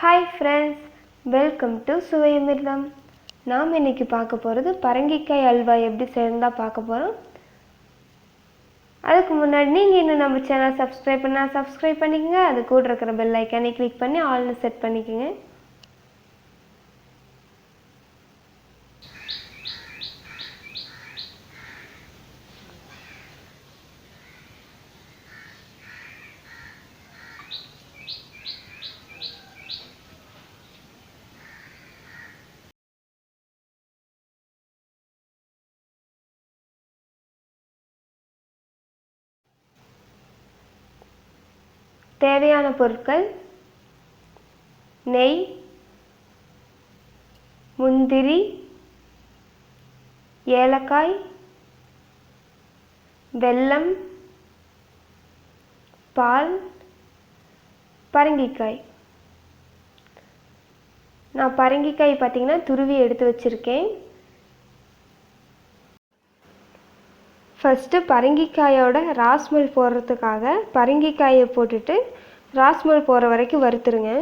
Hi friends welcome to Suvaiyamirtham நாம் இன்னைக்கு பார்க்க போகிறது பரங்கிக்காய் அல்வா எப்படி சேர்ந்தால் பார்க்க போகிறோம் அதுக்கு முன்னாடி நீங்கள் இன்னும் நம்ம சேனல் சப்ஸ்கிரைப் பண்ணால் சப்ஸ்கிரைப் பண்ணிக்கோங்க. அது கூட இருக்கிற பெல் ஐக்கானே கிளிக் பண்ணி ஆல்னு செட் பண்ணிக்கோங்க. தேவையான பொருட்கள் நெய் முந்திரி ஏலக்காய் வெல்லம் பால் பரங்கிக்காய். நான் பரங்கிக்காய் பார்த்திங்கன்னா துருவி எடுத்து வச்சுருக்கேன். ஃபஸ்ட்டு பரங்கிக்காயோட ராஸ்மல் போடுறதுக்காக பரங்கிக்காயை போட்டுட்டு ராஸ்மல் போகிற வரைக்கும் வறுத்துருங்க.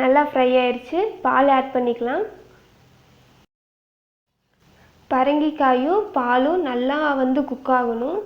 நல்லா ஃப்ரை ஆயிடுச்சு. பால் ஆட் பண்ணிக்கலாம். பரங்கிக்காயும் பாலும் நல்லா வந்து குக் ஆகணும்.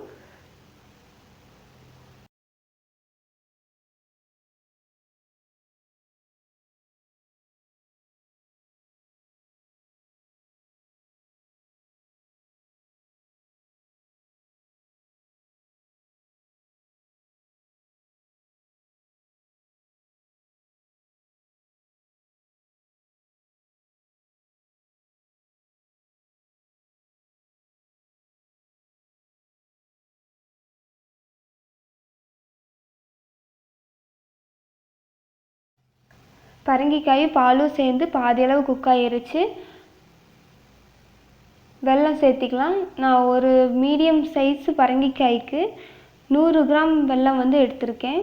பரங்கிக்காயும் பாலும் சேர்ந்து பாதி அளவு குக் ஆயிருச்சு. வெல்லம் சேர்த்திக்கலாம். நான் ஒரு மீடியம் சைஸ் பரங்கிக்காய்க்கு நூறு கிராம் வெல்லம் வந்து எடுத்திருக்கேன்.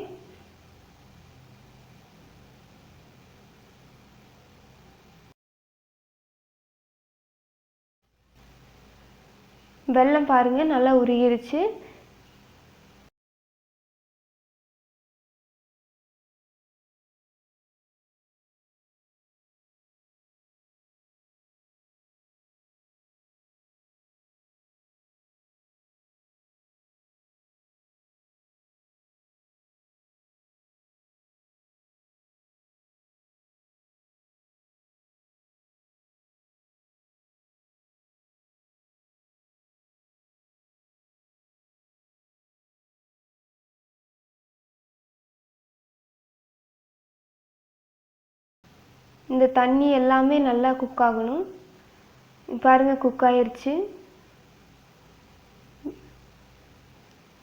வெல்லம் பாருங்கள் நல்லா உருகிருச்சு. இந்த தண்ணி எல்லாமே நல்லா குக் ஆகணும். பாருங்கள் குக் ஆயிடுச்சு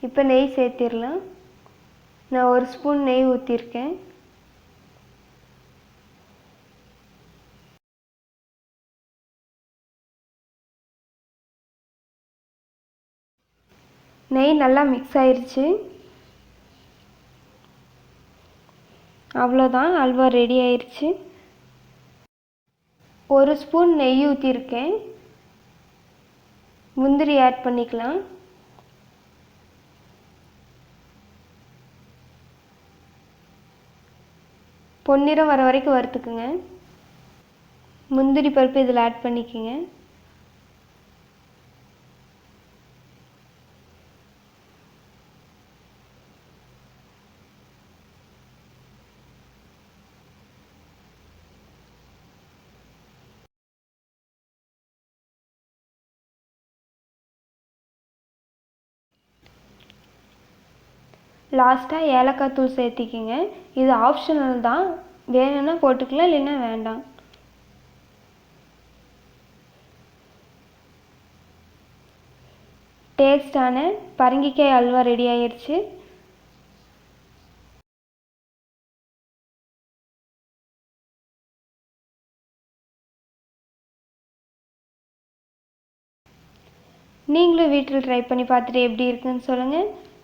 இப்போ நெய் சேர்த்திடலாம். நான் ஒரு ஸ்பூன் நெய் ஊற்றிருக்கேன் நெய் நல்லா மிக்ஸ் ஆயிடுச்சு அவ்வளோதான் அல்வா ரெடி ஆயிடுச்சு ஒரு ஸ்பூன் நெய் ஊற்றிருக்கேன் முந்திரி ஆட் பண்ணிக்கலாம். பொன்னிறம் வர வரைக்கும் வறுத்துக்குங்க. முந்திரி பருப்பு இதில் ஆட் பண்ணிக்கோங்க. லாஸ்ட்டாக ஏலக்காய் தூள் சேர்த்திக்கிங்க. இது ஆப்ஷனல் தான். வேணும்னா போட்டுக்கலாம் இல்லைன்னா வேண்டாம். டேஸ்டான பரங்கிக்காய் அல்வா ரெடி ஆயிடுச்சு நீங்களும் வீட்டில் ட்ரை பண்ணி பார்த்துட்டு எப்படி இருக்குன்னு சொல்லுங்கள்